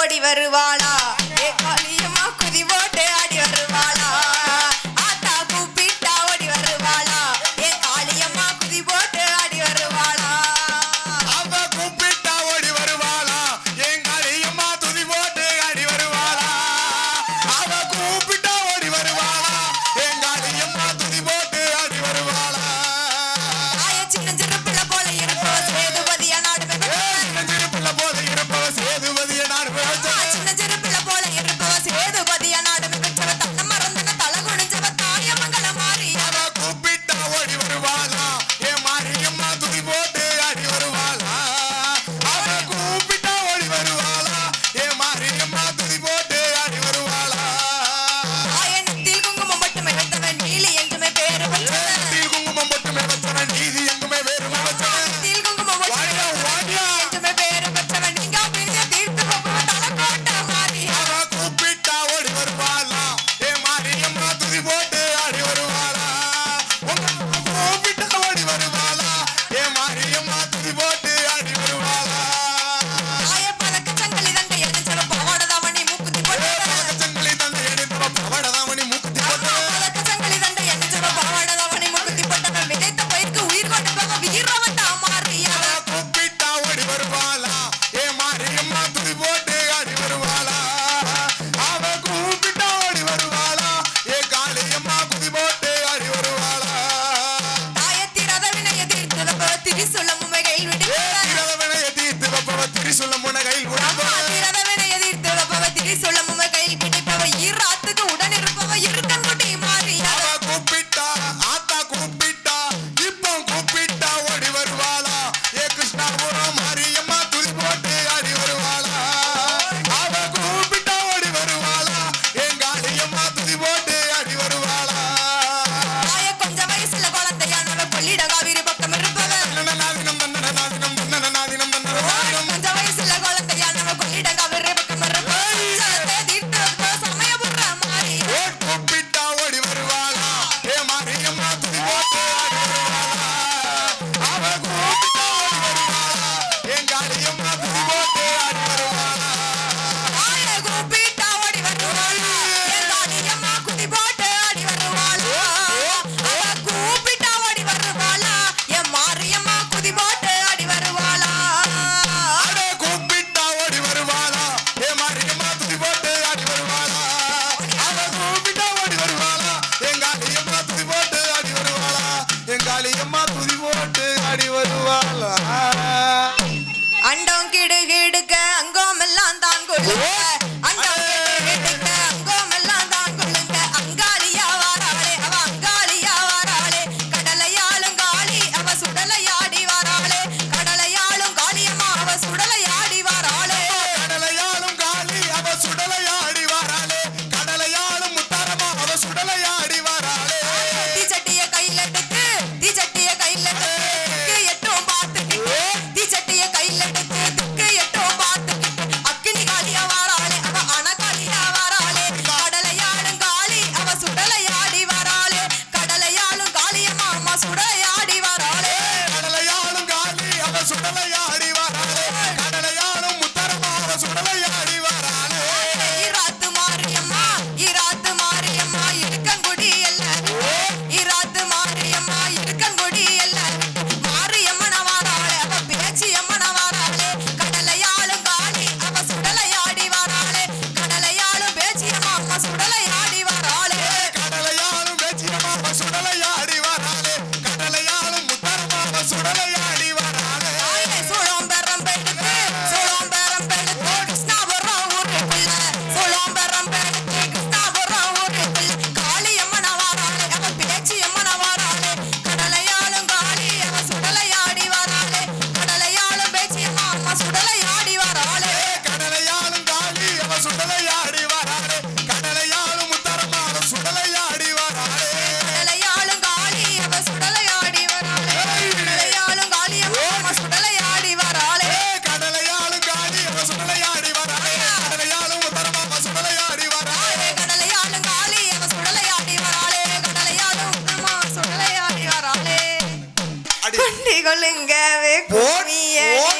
ஓடி வருவாளா? ஏ காளி அடியம்மா துதி போட்டு அடி வருவாளா? அண்டம் கிடு கிடுக்க அங்கோமெல்லாம் தான் கொள்ளு பொங்கவே கும்மியடி.